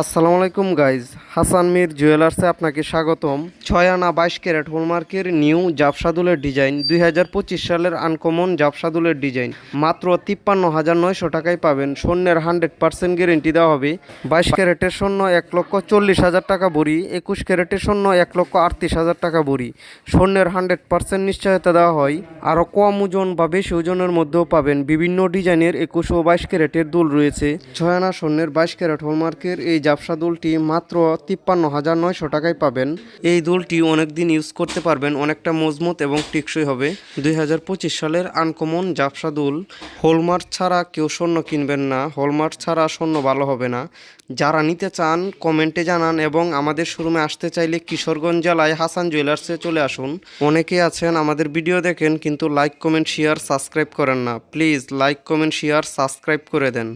আসসালামু আলাইকুম গাইজ হাসান মির জুয়েলার্সে আপনাকে স্বাগতম। ছয় আনা বাইশ ক্যারেট হলমার্কের নিউ জাফসাদুলের ডিজাইন দুই হাজার পঁচিশ সালের আনকমন জাফসাদুলের ডিজাইন মাত্র তিপ্পান্ন হাজার নয়শো টাকায় পাবেন। স্বর্ণের হান্ড্রেড পার্সেন্ট গ্যারেন্টি দেওয়া হবে। বাইশ ক্যারেটের স্বর্ণ এক লক্ষ চল্লিশ হাজার টাকা বড়ি একুশ ক্যারেটের স্বর্ণ এক লক্ষ আটত্রিশ হাজার টাকা বড়ি স্বর্ণের হান্ড্রেড পার্সেন্ট নিশ্চয়তা দেওয়া হয়। আরও কম ওজন বা বেশি ওজনের মধ্যেও পাবেন। বিভিন্ন ডিজাইনের একুশ বাইশ ক্যারেটের দুল রয়েছে। ছয় আনা স্বর্ণের বাইশ ক্যারেট হলমার্কের এই জাফসা দুলটি মাত্র তিপ্পান্ন হাজার নয়শো টাকায় পাবেন। এই দুলটি অনেক দিন ইউজ করতে পারবেন, অনেকটা মজবুত এবং টেকসই হবে। দুই হাজার পঁচিশ সালের আনকমন জাফসা দুল, হলমার্ক ছাড়া কেউ স্বর্ণ কিনবেন না, হলমার্ক ছাড়া স্বর্ণ ভালো হবে না। যারা নিতে চান, কমেন্টে জানান এবং আমাদের শোরুমে আসতে চাইলে কিশোরগঞ্জ জেলায় হাসান জুয়েলার্সে চলে আসুন। অনেকে আছেন, আমাদের ভিডিও দেখেন কিন্তু লাইক কমেন্ট শেয়ার সাবস্ক্রাইব করেন না। Please like comment share subscribe করে দেন।